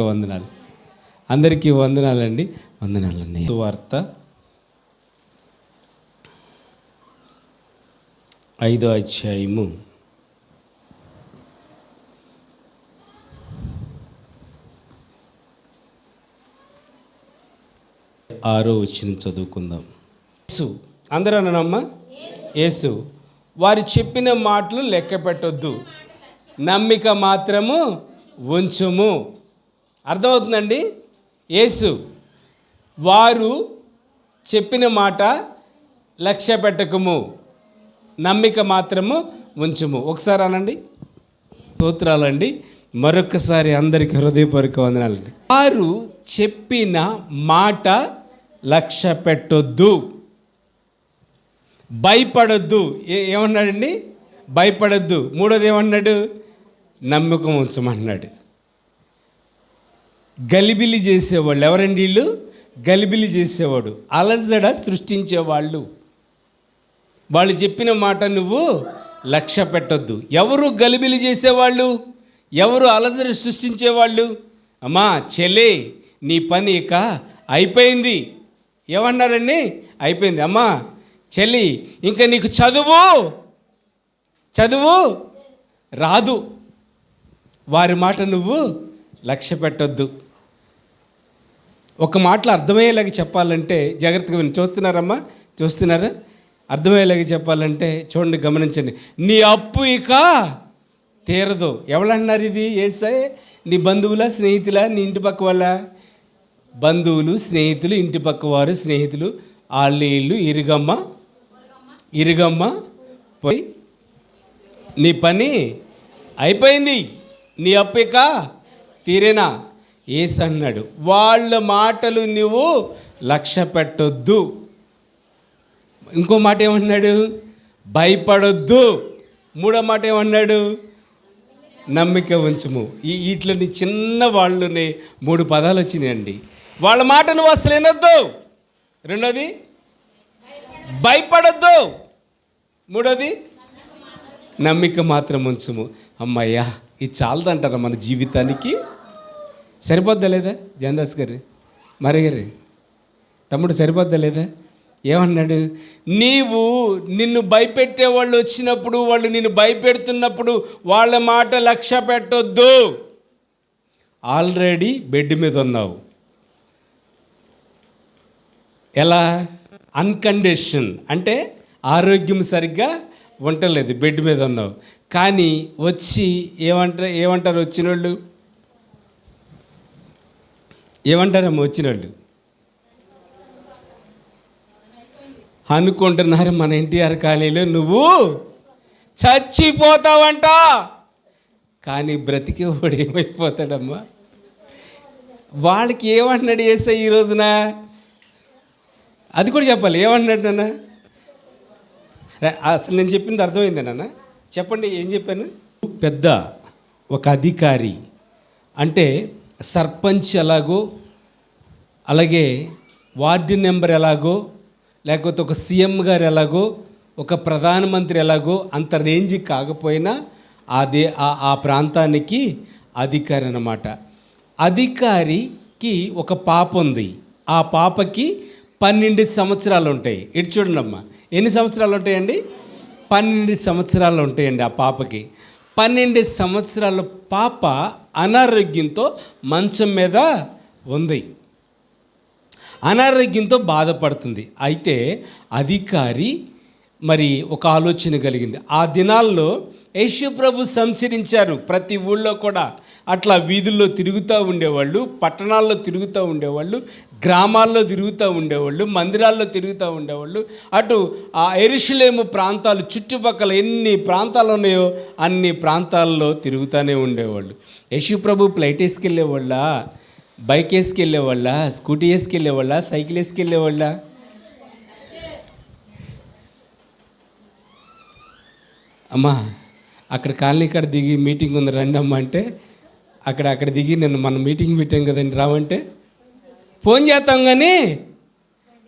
వందనాలు. అందరికీ వందనాలండి. వందనాలండి. వార్త ఐదో అధ్యాయము. ఆరో వచ్చిన చదువుకుందాం. యేసు. అందరూ అన్నమ్మా యేసు. వారు చెప్పిన మాటలు లెక్క పెట్టొద్దు. నమ్మిక మాత్రము ఉంచుము. అర్థమవుతుందండి? యేసు వారు చెప్పిన మాట లక్ష్య పెట్టకము నమ్మిక మాత్రము ఉంచుము. ఒకసారి అనండి. స్తోత్రాలండి. మరొకసారి అందరికీ హృదయపూర్వక వందనాలండి. వారు చెప్పిన మాట లక్ష్య పెట్టొద్దు భయపడొద్దు. ఏ ఏమన్నాడండి? భయపడొద్దు. మూడోది ఏమన్నాడు? నమ్మకం ఉంచమన్నాడు. గలిబిలి చేసేవాళ్ళు. ఎవరండి వీళ్ళు? గలిబిలి చేసేవాడు. అలజడ సృష్టించేవాళ్ళు. వాళ్ళు చెప్పిన మాట నువ్వు లక్ష్య పెట్టొద్దు. ఎవరు గలిబిలి చేసేవాళ్ళు? ఎవరు అలజడి సృష్టించేవాళ్ళు? అమ్మా చెలే నీ పని ఇక అయిపోయింది. ఏమన్నారండి? అయిపోయింది. అమ్మా చెల్లి ఇంకా నీకు చదువు? చదువు? రాదు. వారి మాట నువ్వు లక్ష్య పెట్టొద్దు. ఒక మాటలో అర్థమయ్యేలాగా చెప్పాలంటే జాగ్రత్తగా విని. చూస్తున్నారమ్మా? చూస్తున్నారా? అర్థమయ్యేలాగా చెప్పాలంటే చూడండి గమనించండి. నీ అప్పు ఇక తీరదు. ఎవరన్నారు ఇది? ఏసై? నీ బంధువుల స్నేహితుల? నీ ఇంటి పక్క వాళ్ళ? బంధువులు స్నేహితులు ఇంటి పక్క వారు స్నేహితులు. వాళ్ళు ఇల్లు ఇరుగమ్మ. ఇరుగమ్మ పోయి నీ పని అయిపోయింది. నీ అప్పు ఇక తీరేనా? ఏసు అన్నాడు వాళ్ళ మాటలు నువ్వు లక్ష్య పెట్టొద్దు ఇంకో మాట ఏమన్నాడు భయపడొద్దు. మూడో మాట ఏమన్నాడు నమ్మిక ఉంచుము. ఈ వీటిలోని చిన్న వాళ్ళని మూడు పదాలు వచ్చినాయండి. వాళ్ళ మాట నువ్వు అసలు వినొద్దు. రెండోది భయపడొద్దు. మూడోది నమ్మిక మాత్రం ఉంచుము. అమ్మయ్యా ఇది చాలదంటారా మన జీవితానికి? సరిపోద్దా లేదా? జందాస్ గారు మరి గారు తమ్ముడు సరిపోద్దా లేదా? ఏమన్నాడు నీవు నిన్ను భయపెట్టే వాళ్ళు వచ్చినప్పుడు వాళ్ళు నిన్ను భయపెడుతున్నప్పుడు వాళ్ళ మాట లక్ష్య పెట్టొద్దు. ఆల్రెడీ బెడ్ మీద ఉన్నావు. ఎలా? అన్కండిషన్ అంటే ఆరోగ్యం సరిగ్గా ఉండలేదు బెడ్ మీద ఉన్నావు. కానీ వచ్చి ఏమంటారు ఏమంటారు వచ్చిన వాళ్ళు ఏమంటారమ్మా వచ్చిన వాళ్ళు అనుకుంటున్నారు మన ఎన్టీఆర్ కాలనీలో నువ్వు చచ్చిపోతావంట. కానీ బ్రతికేవాడు ఏమైపోతాడమ్మా? వాళ్ళకి ఏమంటున్నాడు ఏసై ఈ రోజున? అది కూడా చెప్పాలి. ఏమంటున్నాడు నాన్న? అసలు నేను చెప్పింది అర్థమైంది నాన్న? చెప్పండి ఏం చెప్పాను? పెద్ద ఒక అధికారి. అంటే సర్పంచ్ ఎలాగో అలాగే వార్డు నెంబర్ ఎలాగో లేకపోతే ఒక సీఎం గారు ఎలాగో ఒక ప్రధానమంత్రి ఎలాగో అంత రేంజ్ కాకపోయినా అదే ఆ- ఆ ప్రాంతానికి అధికారి అన్నమాట. అధికారికి ఒక పాప ఉంది. ఆ పాపకి పన్నెండు సంవత్సరాలు ఉంటాయి. ఇటు చూడండి అమ్మ ఎన్ని సంవత్సరాలు ఉంటాయండి? పన్నెండు సంవత్సరాలు ఉంటాయండి ఆ పాపకి. పన్నెండు సంవత్సరాల పాప అనారోగ్యంతో మంచం మీద ఉంది. అనారోగ్యంతో బాధపడుతుంది. అయితే అధికారి మరి ఒక ఆలోచన కలిగింది. ఆ దినాల్లో యేసు ప్రభు సంచరించారు. ప్రతి ఊళ్ళో కూడా అట్లా వీధుల్లో తిరుగుతూ ఉండేవాళ్ళు పట్టణాల్లో తిరుగుతూ ఉండేవాళ్ళు గ్రామాల్లో తిరుగుతూ ఉండేవాళ్ళు మందిరాల్లో తిరుగుతూ ఉండేవాళ్ళు. అటు ఆ ఎరుషులేము ప్రాంతాలు చుట్టుపక్కల ఎన్ని ప్రాంతాలు ఉన్నాయో అన్ని ప్రాంతాల్లో తిరుగుతూనే ఉండేవాళ్ళు. యశు ప్రభు ఫ్లైట్ వేసుకెళ్ళేవాళ్ళ? బైక్ వేసుకెళ్ళేవాళ్ళ? స్కూటీ వేసుకెళ్ళేవాళ్ళ? సైకిల్ వేసుకెళ్ళేవాళ్ళ? అమ్మా అక్కడ కాలనీ కాడ దిగి మీటింగ్ ఉంది రండి అంటే అక్కడ అక్కడ దిగి నేను మన మీటింగ్ పెట్టాం కదండి రావంటే? ఫోన్ చేస్తాం కానీ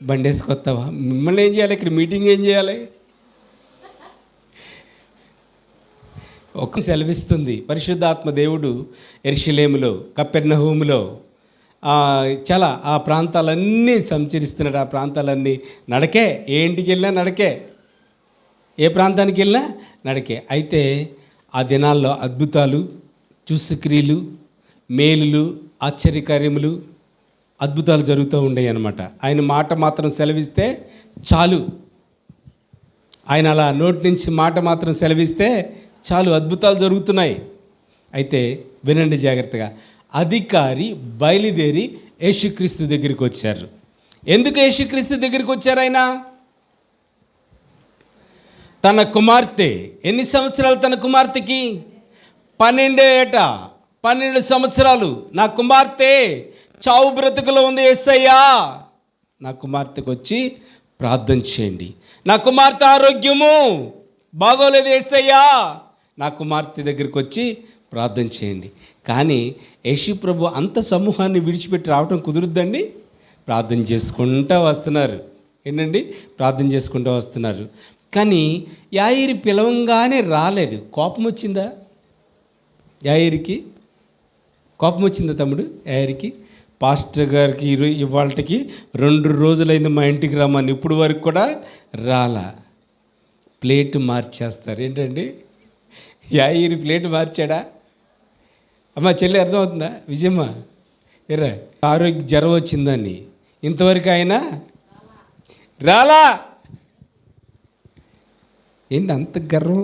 బండి వేసుకొస్తావా మిమ్మల్ని ఏం చేయాలి? ఇక్కడ మీటింగ్ ఏం చేయాలి? ఒక సెలవిస్తుంది. పరిశుద్ధాత్మ దేవుడు ఎరిశిలేములో కప్పెర్నహూములో చాలా ఆ ప్రాంతాలన్నీ సంచరిస్తున్నాడు. ఆ ప్రాంతాలన్నీ నడకే. ఏ ఇంటికి వెళ్ళినా నడకే. ఏ ప్రాంతానికి వెళ్ళినా నడకే. అయితే ఆ దినాల్లో అద్భుతాలు చూసుక్రియలు మేలులు ఆశ్చర్యకార్యములు అద్భుతాలు జరుగుతూ ఉండేవి అనమాట ఆయన మాట మాత్రం సెలవిస్తే చాలు. ఆయన అలా నోటి నుంచి మాట మాత్రం సెలవిస్తే చాలు అద్భుతాలు జరుగుతున్నాయి. అయితే వినండి జాగ్రత్తగా. అధికారి బయలుదేరి యేసుక్రీస్తు దగ్గరికి వచ్చారు. ఎందుకు యేసుక్రీస్తు దగ్గరికి వచ్చారు ఆయన? తన కుమార్తె. ఎన్ని సంవత్సరాలు తన కుమార్తెకి? పన్నెండే ఏట పన్నెండు సంవత్సరాలు. నా కుమార్తె చావు బ్రతుకులో ఉంది ఎస్సయ్యా నా కుమార్తెకు వచ్చి ప్రార్థన చేయండి. నా కుమార్తె ఆరోగ్యము బాగోలేదు ఏసయ్యా. నా కుమార్తె దగ్గరికి వచ్చి ప్రార్థన చేయండి. కానీ యేసు ప్రభు అంత సమూహాన్ని విడిచిపెట్టి రావటం కుదురుద్దండి? ప్రార్థన చేసుకుంటూ వస్తున్నారు. ఏంటండి? ప్రార్థన చేసుకుంటూ వస్తున్నారు. కానీ యాయిరి పిలవంగానే రాలేదు. కోపం వచ్చిందా? యాయిరికి? కోపం వచ్చిందా తమ్ముడు? యాయిరికి? పాస్టర్ గారికి ఇరు ఇవాళకి రెండు రోజులైంది మా ఇంటికి రమ్మని. ఇప్పుడు వరకు కూడా రాలా. ప్లేట్ మార్చేస్తారు. ఏంటండి? యాయిరి ప్లేట్ మార్చాడా? అమ్మ చెల్లి అర్థమవుతుందా? విజయమ్మ ఎరా ఆరోగ్య జ్వరం వచ్చిందని. ఇంతవరకు ఆయన రాలా. ఏంటి అంత గర్వం?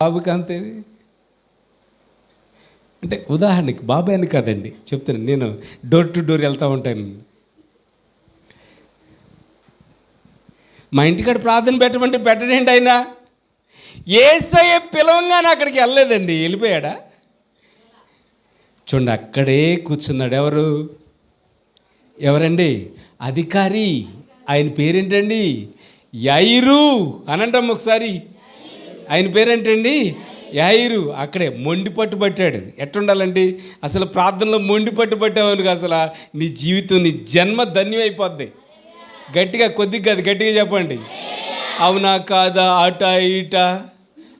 బాబుకి అంతేది అంటే ఉదాహరణకి బాబాయ్ అని కాదండి చెప్తాను నేను డోర్ టు డోర్ వెళ్తూ ఉంటాను. మా ఇంటికాడ ప్రార్థన పెట్టమంటే పెట్టడండి ఆయన? ఏసయ్య పిలవంగానే అక్కడికి వెళ్ళలేదండి వెళ్ళిపోయాడా? చూడండి అక్కడే కూర్చున్నాడు ఎవరు? ఎవరండి? అధికారి. ఆయన పేరేంటండి? యైరు. అనంటాం ఒకసారి. ఆయన పేరేంటండి? యాయిరు అక్కడే మొండి పట్టు పట్టాడు. ఎట్టుండాలండి? అసలు ప్రార్థనలో మొండి పట్టు పట్టావనుకు అసలు. నీ జీవితం నీ జన్మ ధన్యమైపోద్ది గట్టిగా కొద్దిగా కాదు గట్టిగా చెప్పండి. అవునా కాదా అట ఇట?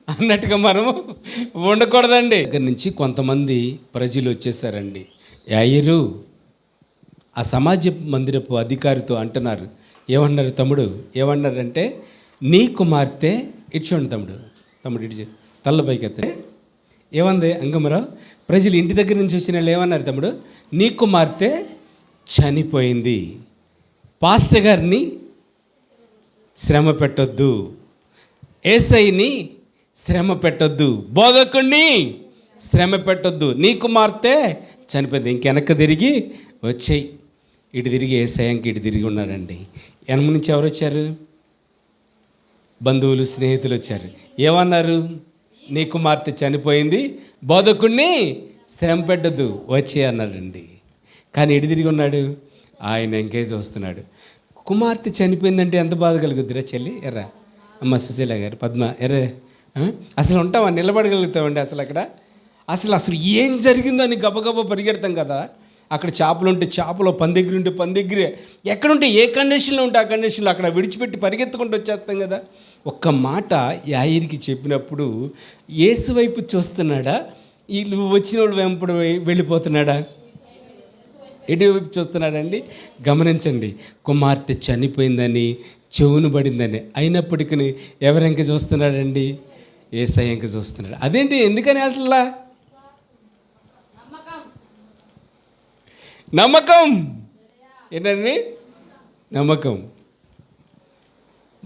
అన్నట్టుగా మనము ఉండకూడదండి. దగ్గర నుంచి కొంతమంది ప్రజలు వచ్చేసారండి. యాయిరు ఆ సమాజ మందిరపు అధికారితో అంటున్నారు. ఏమన్నారు తమ్ముడు? ఏమన్నారంటే నీ కుమార్తె ఇడ్చోండి తమ్ముడు. తమ్ముడు ఇటు తల్ల పైకెత్తే ఏమంది అంగమరా? ప్రజలు ఇంటి దగ్గర నుంచి వచ్చిన వాళ్ళు ఏమన్నారు తమ్ముడు? నీ కుమార్తె చనిపోయింది. పాస్టర్ గారిని శ్రమ పెట్టొద్దు. ఏసైని శ్రమ పెట్టొద్దు. బోధకుణ్ణి శ్రమ పెట్టొద్దు. నీ కుమార్తె చనిపోయింది. ఇంకెనక్కి తిరిగి వచ్చాయి. ఇటు తిరిగి ఏసయంకి ఇటు తిరిగి ఉన్నాడండి. ఎనమ నుంచి ఎవరు వచ్చారు? బంధువులు స్నేహితులు వచ్చారు. ఏమన్నారు? నీ కుమార్తె చనిపోయింది బోధకుణ్ణి శ్రమ పెట్టద్దు వచ్చే అన్నాడండి. కానీ ఎడి తిరిగి ఉన్నాడు? ఆయన ఎంకేజ్ వస్తున్నాడు. కుమార్తె చనిపోయిందంటే ఎంత బాధ కలుగుద్దిరా చెల్లి? ఎర్రా. అమ్మ సుశీల గారు పద్మ ఎర్రే. అసలు ఉంటావా? నిలబడగలుగుతామండి అసలు అక్కడ? అసలు అసలు ఏం జరిగిందో అని గబగబ పరిగెడతాం కదా. అక్కడ చేపలు ఉంటే చేపలు పని దగ్గర ఉంటే పని దగ్గరే ఎక్కడుంటే ఏ కండిషన్లో ఉంటే ఆ కండిషన్లో అక్కడ విడిచిపెట్టి పరిగెత్తుకుంటూ వచ్చేస్తాం కదా. ఒక్క మాట యాయిరికి చెప్పినప్పుడు ఏసు వైపు చూస్తున్నాడా? వీళ్ళు వచ్చిన వాళ్ళు వెంపడు వెళ్ళిపోతున్నాడా? ఎటువైపు చూస్తున్నాడండి? గమనించండి. కుమార్తె చనిపోయిందని చెవును పడిందని అయినప్పటికీ ఎవరెంక చూస్తున్నాడండి? ఏసై ఇంక చూస్తున్నాడు. అదేంటి? ఎందుకని అట్లా నమ్మకం. ఏంటండి? నమ్మకం.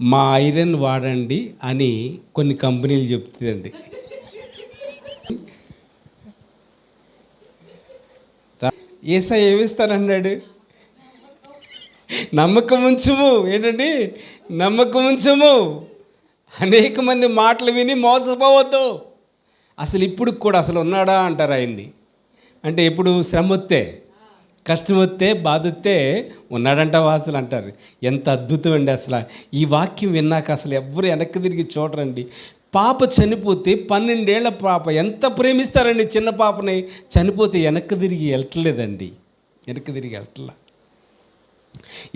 మా ఐరన్ వాడండి అని కొన్ని కంపెనీలు చెప్తుందండి. ఏసా ఏమిస్తానన్నాడు నమ్మకం ఉంచుము ఏంటండి? నమ్మకం ఉంచుము అనేక మంది మాటలు విని మోసపోవద్దు. అసలు ఇప్పుడు కూడా అసలు ఉన్నాడా అంటారు ఆయన్ని. అంటే ఎప్పుడు శ్రమ వస్తే. కష్టం వస్తే బాధ వస్తే ఉన్నాడంట అసలు అంటారు. ఎంత అద్భుతం అండి అసలు. ఈ వాక్యం విన్నాక అసలు ఎవ్వరు వెనక్కి తిరిగి చూడరండి. పాప చనిపోతే పన్నెండేళ్ళ పాప ఎంత ప్రేమిస్తారండి చిన్న పాపని? చనిపోతే వెనక్కి తిరిగి వెళ్ళట్లేదండి వెనక్కి తిరిగి వెళ్ళట్లా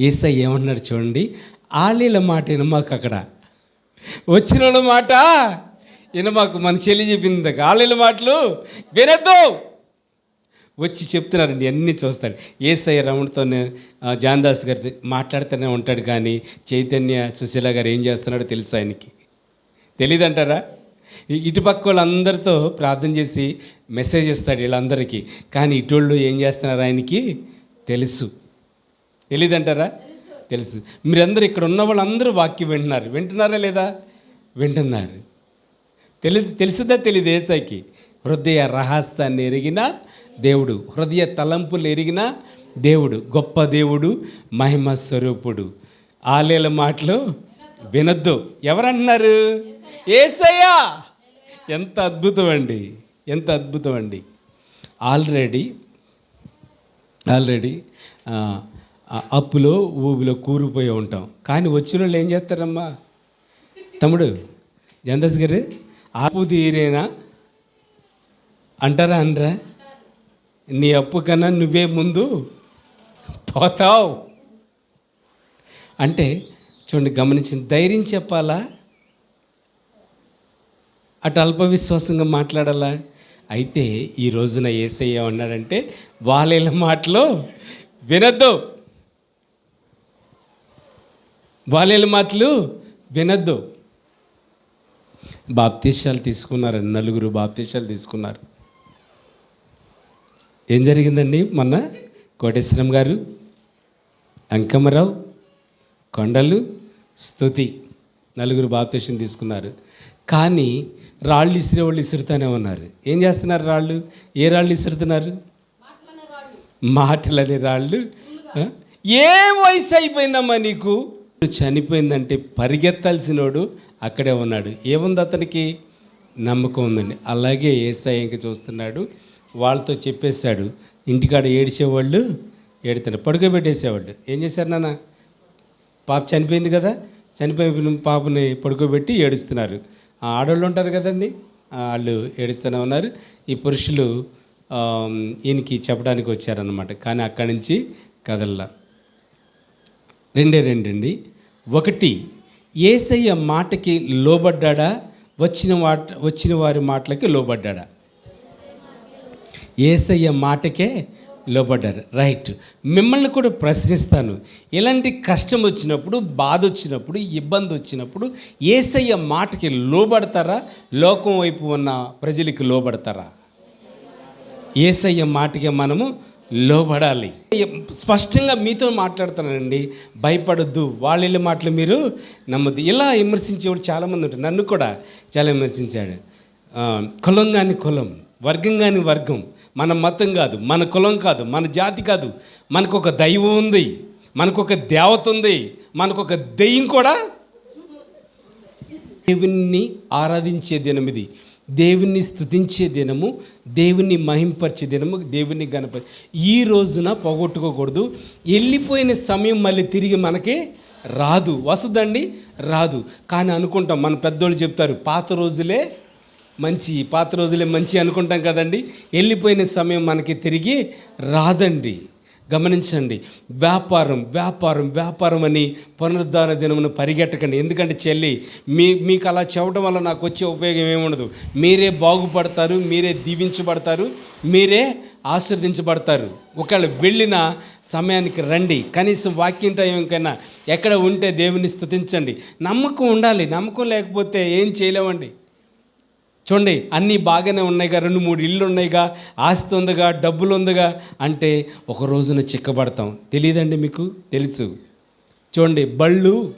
ఏసై ఏమన్నాడు చూడండి. ఆలీల మాట వినమాకు అక్కడ. వచ్చిన వాళ్ళ మాట ఈయన మాకు మన చెల్లి చెప్పింది ఆలీల మాటలు వినద్దు. వచ్చి చెప్తున్నారండి అన్నీ చూస్తాడు. ఏసఐ రమణతో జాన్దాస్ గారి మాట్లాడుతూనే ఉంటాడు కానీ చైతన్య సుశీల గారు ఏం చేస్తున్నాడో తెలుసు ఆయనకి. తెలీదంటారా? ఇటుపక్క వాళ్ళందరితో ప్రార్థన చేసి మెసేజ్ ఇస్తాడు వీళ్ళందరికీ. కానీ ఇటోళ్ళు ఏం చేస్తున్నారు ఆయనకి? తెలుసు. తెలీదంటారా? తెలుసు. మీరందరూ ఇక్కడ ఉన్న వాళ్ళందరూ వాక్యం వింటున్నారు. వింటున్నారా లేదా? వింటున్నారు. తెలి తెలుసుదా తెలియదు ఏసైకి హృదయ రహస్యాన్ని ఎరిగిన దేవుడు హృదయ తలంపులు ఎరిగిన దేవుడు గొప్ప దేవుడు మహిమ స్వరూపుడు. ఆలేల మాటలు వినొద్దు. ఎవరంటున్నారు? ఏసయ్యా! ఎంత అద్భుతం అండి. ఎంత అద్భుతం అండి. ఆల్రెడీ ఆల్రెడీ అప్పులో ఊబిలో కూరిపోయి ఉంటాం. కానీ వచ్చిన వాళ్ళు ఏం చేస్తారమ్మా? తమ్ముడు జందస్ గారు అప్పు తీరేనా? అంటారా అనరా? నీ అప్పు కన్నా నువ్వే ముందు పోతావు. అంటే చూడండి గమనించిన ధైర్యం చెప్పాలా? అటు అల్ప విశ్వాసంగా మాట్లాడాలా? అయితే ఈ రోజున ఏసయ్య ఉన్నాడంటే వాళ్ళ మాటలు వినొద్దు. వాళ్ళ మాటలు వినొద్దు. బాప్తీశాలు తీసుకున్నారు నలుగురు బాప్తీశాలు తీసుకున్నారు. ఏం జరిగిందండి మొన్న కోటేశ్వరం గారు అంకమ్మరావు కొండలు స్తుతి నలుగురు బాప్తేషన్ తీసుకున్నారు. కానీ రాళ్ళు ఇసిరే వాళ్ళు ఇసురుతూనే ఉన్నారు. ఏం చేస్తున్నారు రాళ్ళు? ఏ రాళ్ళు ఇసురుతున్నారు? మాటలని రాళ్ళు. ఏ వయసు అయిపోయిందమ్మా నీకు? చనిపోయిందంటే పరిగెత్తాల్సినోడు అక్కడే ఉన్నాడు. ఏముంది అతనికి? నమ్మకం ఉందండి. అలాగే ఏసఐ ఇంక చూస్తున్నాడు. వాళ్ళతో చెప్పేశాడు. ఇంటికాడ ఏడిచేవాళ్ళు ఏడుతారు పడుకోబెట్టేసేవాళ్ళు. ఏం చేశారు నాన్న? పాప చనిపోయింది కదా చనిపోయిన పాపని పడుకోబెట్టి ఏడుస్తున్నారు. ఆ ఆడవాళ్ళు ఉంటారు కదండి వాళ్ళు ఏడుస్తూనే ఉన్నారు. ఈ పురుషులు ఈయనకి చెప్పడానికి వచ్చారనమాట కానీ అక్కడి నుంచి కదల్లా. రెండే రెండండి. ఒకటి ఏసయ్య మాటకి లోబడ్డాడా? వచ్చిన వాట వచ్చిన వారి మాటలకి లోబడ్డాడా? ఏసయ్య మాటకే లోబడ్డారు. రైట్. మిమ్మల్ని కూడా ప్రశ్నిస్తాను. ఇలాంటి కష్టం వచ్చినప్పుడు బాధ వచ్చినప్పుడు ఇబ్బంది వచ్చినప్పుడు ఏసయ్య మాటకి లోబడతారా? లోకం వైపు ఉన్న ప్రజలకి లోబడతారా? ఏసయ్య మాటకి మనము లోబడాలి. స్పష్టంగా మీతో మాట్లాడుతానండి భయపడొద్దు. వాళ్ళ మాటలు మీరు నమ్మద్దు. ఇలా విమర్శించేవాడు చాలామంది ఉంటారు. నన్ను కూడా చాలా విమర్శించాడు. కులం కానీ కులం వర్గం కానీ వర్గం మన మతం కాదు మన కులం కాదు మన జాతి కాదు. మనకు ఒక దైవం ఉంది మనకు ఒక దేవత ఉంది మనకు ఒక దెయ్యం కూడా. దేవుణ్ణి ఆరాధించే దినం ఇది. దేవుణ్ణి స్తుతించే దినము దేవుణ్ణి మహింపరిచే దినము దేవుణ్ణి గణపరి. ఈ రోజున పోగొట్టుకోకూడదు. వెళ్ళిపోయిన సమయం మళ్ళీ తిరిగి మనకి రాదు. వస్తుందండి రాదు. కానీ అనుకుంటాం మన పెద్దోళ్ళు చెప్తారు పాత రోజులే మంచి పాత రోజులే మంచి అనుకుంటాం కదండి. వెళ్ళిపోయిన సమయం మనకి తిరిగి రాదండి. గమనించండి. వ్యాపారం వ్యాపారం వ్యాపారం అని పునరుద్ధాన దినమును పరిగెట్టకండి. ఎందుకంటే చెల్లి మీ మీకు అలా చెప్పడం వల్ల నాకు వచ్చే ఉపయోగం ఏముండదు. మీరే బాగుపడతారు మీరే దీవించబడతారు మీరే ఆస్వాదించబడతారు ఒకవేళ వెళ్ళిన సమయానికి రండి. కనీసం వాక్యం టైంకైనా ఎక్కడ ఉంటే దేవుని స్తుతించండి. నమ్మకం ఉండాలి. నమ్మకం లేకపోతే ఏం చేయలేమండి. చూడండి అన్నీ బాగానే ఉన్నాయిగా రెండు మూడు ఇళ్ళు ఉన్నాయిగా ఆస్తి ఉందిగా డబ్బులు ఉందిగా అంటే ఒక రోజున చిక్కబడతాం. తెలియదండి మీకు? తెలుసు. చూడండి బళ్ళు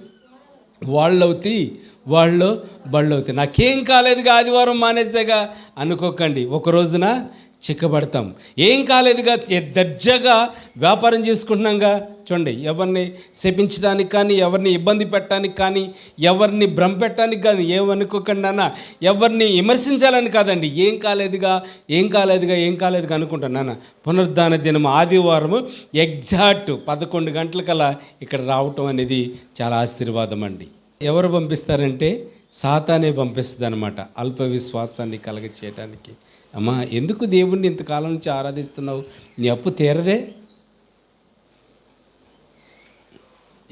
వాళ్ళు అవుతాయి వాళ్ళు బళ్ళు అవుతాయి నాకేం కాలేదుగా ఆదివారం మానేసాగా? అనుకోకండి. ఒక రోజున చిక్కబడతాం. ఏం కాలేదుగా? దర్జగా దర్జాగా వ్యాపారం చేసుకుంటున్నాంగా? చూడండి ఎవరిని శపించడానికి కానీ ఎవరిని ఇబ్బంది పెట్టడానికి కానీ ఎవరిని భ్రమ పెట్టడానికి కానీ ఏమనుకోకండి అన్న ఎవరిని విమర్శించాలని కాదండి. ఏం కాలేదుగా? ఏం కాలేదుగా? ఏం కాలేదుగా అనుకుంటున్నాను నాన్న. పునరుద్ధాన దినం ఆదివారం ఎగ్జాక్ట్ పదకొండు గంటలకల్లా ఇక్కడ రావటం అనేది చాలా ఆశీర్వాదం అండి. ఎవరు పంపిస్తారంటే సాతానే పంపిస్తుంది అనమాట అల్ప విశ్వాసాన్ని కలగ చేయడానికి అమ్మా ఎందుకు దేవుణ్ణి ఇంతకాలం నుంచి ఆరాధిస్తున్నావు? నీ అప్పు తీరదే.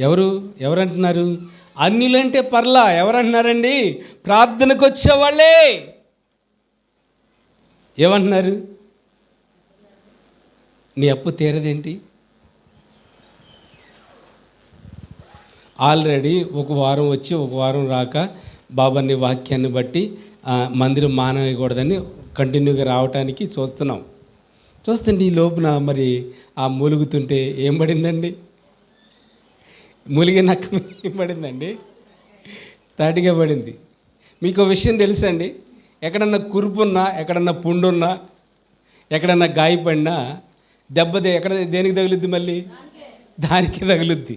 ఎవరు? ఎవరంటున్నారు? అన్నిలంటే పర్లా. ఎవరంటున్నారండి? ప్రార్థనకు వచ్చేవాళ్ళే ఏమంటున్నారు? నీ అప్పు తీరదేంటి? ఆల్రెడీ ఒక వారం వచ్చి ఒక వారం రాక బాబాని వాక్యాన్ని బట్టి ఆ, మందిరం మానవేయకూడదని కంటిన్యూగా రావటానికి చూస్తున్నాం. చూస్తుంటే ఈ లోపున మరి ఆ మూలుగుతుంటే ఏం పడిందండి మూలిగే నక్క ఏం పడిందండి తాటిగా పడింది. మీకు విషయం తెలుసండి ఎక్కడన్నా కురుపున్నా ఎక్కడన్నా పుండున్నా ఎక్కడన్నా గాయపడినా దెబ్బదే ఎక్కడ దేనికి తగులుద్ది మళ్ళీ? దానికే తగులుద్ది.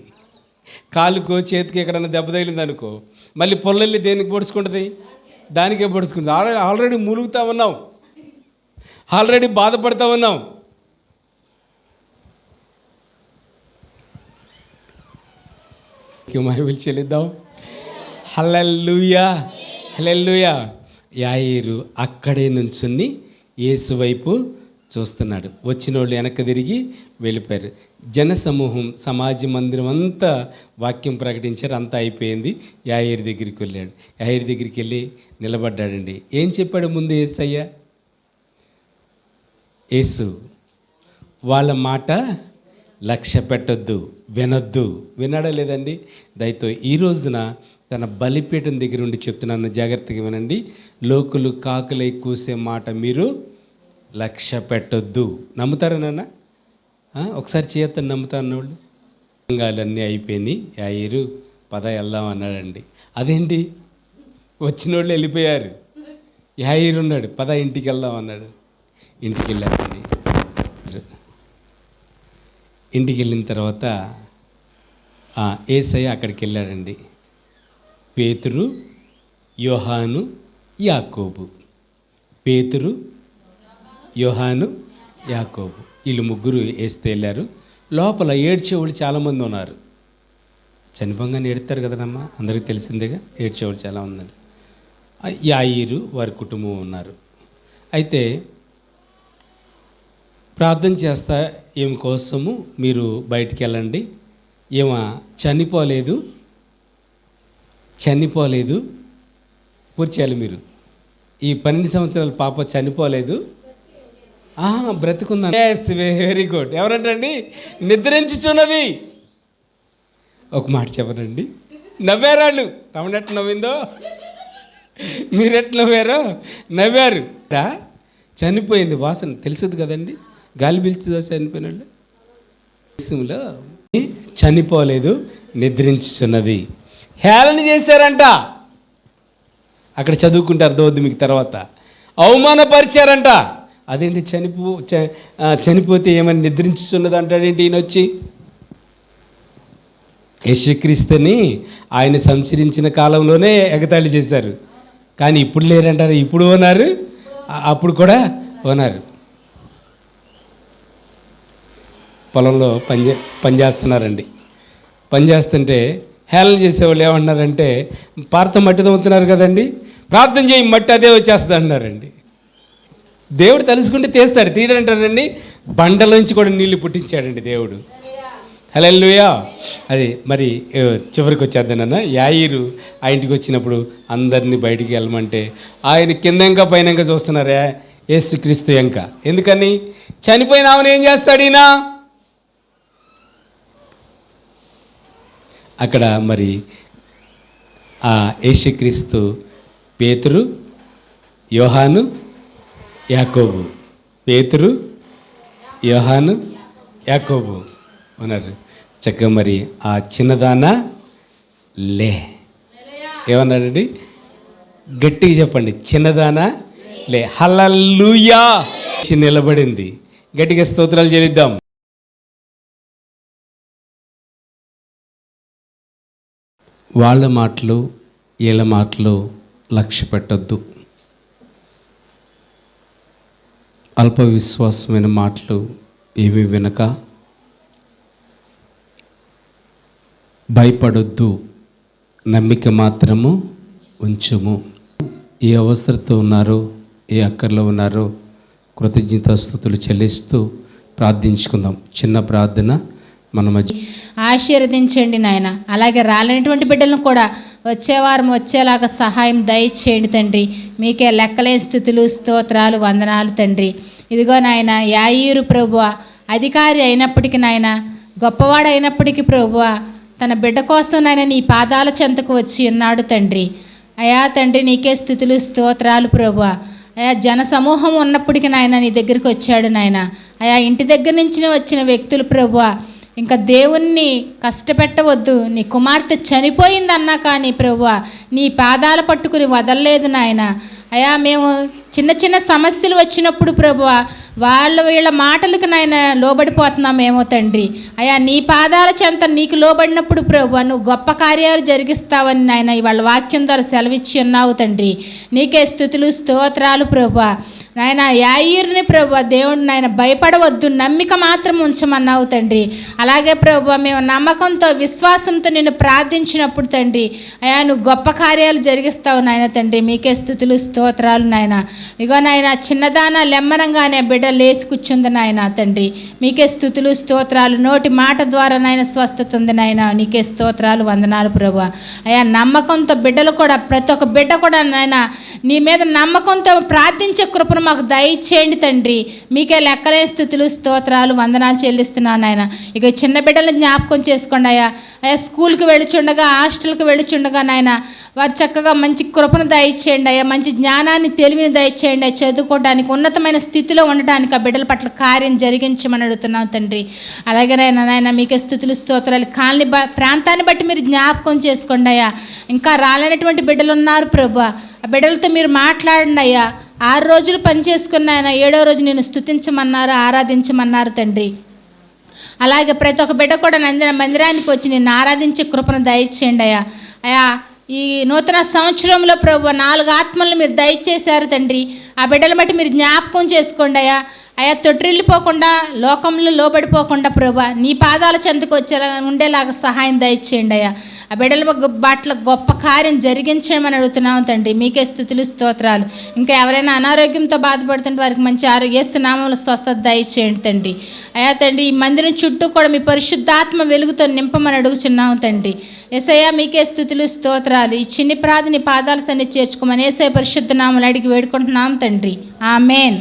కాలుకో చేతికి ఎక్కడన్నా దెబ్బ తగిలింది అనుకో మళ్ళీ పొల్లెల్లి దేనికి పొడుచుకుంటుంది? దానికే పొడుచుకుంటుంది ఆల్రెడీ ఆల్రెడీ ములుగుతా ఉన్నాం. ఆల్రెడీ బాధపడుతూ ఉన్నాం. మహిళ చెల్లిద్దాం? హల్లెలూయా హల్లెలూయా. యాయిరు అక్కడే నుంచుని యేసు వైపు చూస్తున్నాడు. వచ్చిన వాళ్ళు వెనక్కి తిరిగి వెళ్ళిపోయారు. జనసమూహం సమాజ మందిరం అంతా వాక్యం ప్రకటించారు. అంతా అయిపోయింది. యాయిరి దగ్గరికి వెళ్ళాడు. యాయిరి దగ్గరికి వెళ్ళి నిలబడ్డాడండి. ఏం చెప్పాడు ముందు ఏసయ్య? యేసు వాళ్ళ మాట లక్ష్య పెట్టొద్దు వినొద్దు. విన్నాడా లేదండి? దయతో ఈ రోజున తన బలిపీఠం దగ్గర ఉండి చెప్తున్నాను. జాగ్రత్తగా వినండి. లోకులు కాకులై కూసే మాట మీరు లక్ష్య పెట్టొద్దు. నమ్ముతారా నాన్న? ఒకసారి చేయొద్దని నమ్ముతారు వాళ్ళు సంఘాలన్నీ అయిపోయినాయి. యాయిరు పద వెళ్దాం అన్నాడండి. అదేంటి? వచ్చిన వాళ్ళు వెళ్ళిపోయారు యాయిర్ ఉన్నాడు. పద ఇంటికి వెళ్దాం అన్నాడు. ఇంటికి వెళ్ళారండి. ఇంటికి వెళ్ళిన తర్వాత ఆ, ఏసయ్య అక్కడికి వెళ్ళాడండి. పేతురు యోహాను యాకోబు. పేతురు యోహాను యాకోబు. వీళ్ళు ముగ్గురు వేస్తే వెళ్ళారు. లోపల ఏడ్చేవాళ్ళు చాలామంది ఉన్నారు. చనిపోగానే ఏడతారు కదనమ్మా? అందరికీ తెలిసిందేగా? ఏడ్చేవాళ్ళు చాలా ఉన్నారు యాయిరు వారి కుటుంబం ఉన్నారు. అయితే ప్రార్థన చేస్తా ఏమి కోసము మీరు బయటికి వెళ్ళండి. ఏమ చనిపోలేదు? చనిపోలేదు? పూర్తి చేయాలి మీరు. ఈ పన్నెండు సంవత్సరాల పాప చనిపోలేదు? బ్రతికుందా ఎస్ వెరీ గుడ్ ఎవరంటండి? నిద్రించుచున్నది. ఒక మాట చెప్పనండి. నవ్వారాళ్ళు. రమణ ఎట్లా నవ్విందో? మీరు ఎట్లా నవ్వారో? నవ్వారు. రా, చనిపోయింది వాసన. తెలుసుది కదండి. గాలి పీల్చుదా చనిపోయిన వాళ్ళు దేశంలో చనిపోలేదు నిద్రించుచున్నది. హేళన చేశారంట. అక్కడ చదువుకుంటారు దోద్దు మీకు తర్వాత. అవమానపరిచారంట. అదేంటి చనిపో చ- చనిపోతే ఏమని నిద్రించుతున్నది అంటాడేంటి ఈయన వచ్చి? యశక్రీస్తుని ఆయన సంచరించిన కాలంలోనే ఎగతాళి చేశారు. కానీ ఇప్పుడు లేరంటారు? ఇప్పుడు ఉన్నారు అప్పుడు కూడా ఉన్నారు పొలంలో పని పనిచేస్తున్నారండి పనిచేస్తుంటే హేళన చేసేవాళ్ళు ఏమంటున్నారంటే పార్త మట్టి తవ్వుతున్నారు కదండి ప్రార్థన చేయి మట్టి అదే వచ్చేస్తుంది అన్నారండి దేవుడు తలుసుకుంటే తీస్తాడు. తీయడంటారండి బండలోంచి కూడా నీళ్ళు పుట్టించాడండి దేవుడు. హలెల్లుయా. అది మరి చివరికి వచ్చేద్దానన్న యాయిరు ఆ ఇంటికి వచ్చినప్పుడు అందరినీ బయటికి వెళ్ళమంటే ఆయన కింద ఇంకా పైన ఇంకా చూస్తున్నారే? ఏసుక్రీస్తు ఎందుకని? చనిపోయిన ఆమెను ఏం చేస్తాడు ఈయన? అక్కడ మరి ఆ యేసుక్రీస్తు పేతురు యోహాను యాకోబు. పేతురు యోహాను యాకోబు. ఉన్నారు. చక్కగా మరి ఆ చిన్నదాన లే. ఏమన్నాడండి? గట్టిగా చెప్పండి. చిన్నదానా లే. హల్లూయా నిలబడింది. గట్టిగా స్తోత్రాలు చేద్దాం వాళ్ళ మాటలు వీళ్ళ మాటలు లక్ష్య పెట్టద్దు అల్ప విశ్వాసమైన మాటలు ఏమీ వినక భయపడొద్దు నమ్మిక మాత్రము ఉంచుము. ఏ అవసరతో ఉన్నారో ఏ అక్కర్లో ఉన్నారో కృతజ్ఞతాస్థుతులు చెల్లిస్తూ ప్రార్థించుకుందాం. చిన్న ప్రార్థన మన మధ్య ఆశీర్వదించండి నాయన. అలాగే రాలేనటువంటి బిడ్డలను కూడా వచ్చేవారం వచ్చేలాగా సహాయం దయచేయండి తండ్రి. మీకే లెక్కలేని స్థుతులు స్తోత్రాలు వందనాలు తండ్రి. ఇదిగో నాయన యాయూరు ప్రభువ అధికారి అయినప్పటికీ నాయన గొప్పవాడు అయినప్పటికీ ప్రభువ తన బిడ్డ కోసం నాయన నీ పాదాల చెంతకు వచ్చి ఉన్నాడు తండ్రి. అయా తండ్రి నీకే స్థుతులు స్తోత్రాలు ప్రభు అయా జన సమూహం ఉన్నప్పటికీ నాయన నీ దగ్గరికి వచ్చాడు నాయన. అయా ఇంటి దగ్గర నుంచి వచ్చిన వ్యక్తులు ప్రభువ ఇంకా దేవుణ్ణి కష్టపెట్టవద్దు. నీ కుమార్తె చనిపోయిందన్నా కానీ ప్రభు నీ పాదాలు పట్టుకుని వదలలేదు నాయన. అయా మేము చిన్న చిన్న సమస్యలు వచ్చినప్పుడు ప్రభు వాళ్ళ వీళ్ళ మాటలకు నాయన లోబడిపోతున్నామేమో తండ్రి. అయా నీ పాదాల చెంత నీకు లోబడినప్పుడు ప్రభు నువ్వు గొప్ప కార్యాలు జరిగిస్తావని నాయన వాళ్ళ వాక్యం ద్వారా సెలవిచ్చి ఉన్నావు తండ్రి. నీకే స్థుతులు స్తోత్రాలు ప్రభు నాయన యాయిర్ని ప్రభు దేవుడు నాయన భయపడవద్దు నమ్మిక మాత్రం ఉంచమన్నావు తండ్రి. అలాగే ప్రభు మేము నమ్మకంతో విశ్వాసంతో నిన్ను ప్రార్థించినప్పుడు తండ్రి అయా నువ్వు గొప్ప కార్యాలు జరిగిస్తావు నాయన తండ్రి. మీకే స్థుతులు స్తోత్రాలు నాయన. ఇగో నాయన చిన్నదాన లెమ్మనంగానే బిడ్డ లేచి కూర్చుంది నాయన తండ్రి. మీకే స్థుతులు స్తోత్రాలు నోటి మాట ద్వారా నాయన స్వస్థత ఉంది నాయన. నీకే స్తోత్రాలు వందనాలు ప్రభు అయా నమ్మకంతో బిడ్డలు కూడా ప్రతి ఒక్క బిడ్డ కూడా నాయన నీ మీద నమ్మకంతో ప్రార్థించే కృపను మాకు దయచేయండి తండ్రి. మీకే లెక్కలే స్థుతులు స్తోత్రాలు వందనాలు చెల్లిస్తున్నాను ఆయన ఇక చిన్న బిడ్డలను జ్ఞాపకం చేసుకోండి అయ్యా. అయ్యా స్కూల్కి వెళుచుండగా హాస్టల్కి వెళుచుండగా నాయన వారు చక్కగా మంచి కృపను దయచేయండి అయ్యా. మంచి జ్ఞానాన్ని తెలివిని దయచేయండి అయ్యా. చదువుకోవడానికి ఉన్నతమైన స్థితిలో ఉండడానికి ఆ బిడ్డల పట్ల కార్యం జరిగించమని అడుగుతున్నాం తండ్రి. అలాగే నాయన నాయన మీకే స్థుతులు స్తోత్రాలు. కాలనీ బ ప్రాంతాన్ని బట్టి మీరు జ్ఞాపకం చేసుకోండి అయ్యా. ఇంకా రాలేనటువంటి బిడ్డలు ఉన్నారు ప్రభు. ఆ బిడ్డలతో మీరు మాట్లాడండి అయ్యా. ఆరు రోజులు పని చేసుకున్న ఆయన ఏడో రోజు నేను స్తుతించమన్నారు ఆరాధించమన్నారు తండ్రి. అలాగే ప్రతి ఒక్క బిడ్డ కూడా నందిన మందిరానికి వచ్చి నేను ఆరాధించే కృపను దయచేయండి అయ్యా. అయా ఈ నూతన సంవత్సరంలో ప్రభు నాలుగు ఆత్మలను మీరు దయచేశారు తండ్రి. ఆ బిడ్డలు బట్టి మీరు జ్ఞాపకం చేసుకోండి అయ్యా. అయా తొట్టిల్లిపోకుండా లోకంలో లోబడిపోకుండా ప్రభు నీ పాదాల చెంతకు వచ్చేలా ఉండేలాగా సహాయం దయచేయండి అయ్యా. ఆ బిడ్డల బ- బాట్ల గొప్ప కార్యం జరిగించమని అడుగుతున్నాం తండ్రి. మీకే స్థుతులు స్తోత్రాలు. ఇంకా ఎవరైనా అనారోగ్యంతో బాధపడుతుంటే వారికి మంచి ఆరోగ్య నామంలో స్వస్థత దయచేయండి తండ్రి. అయా తండ్రి ఈ మందిరం చుట్టూ కూడా మీ పరిశుద్ధాత్మ వెలుగుతో నింపమని అడుగుచున్నాం తండ్రి. ఎసయ్యా మీకే స్థుతులు స్తోత్రాలు. ఈ చిన్ని ప్రాధిని పాదాలు సన్ని చేర్చుకోమని ఏసై పరిశుద్ధ నామలు అడిగి వేడుకుంటున్నాం తండ్రి. ఆమెన్.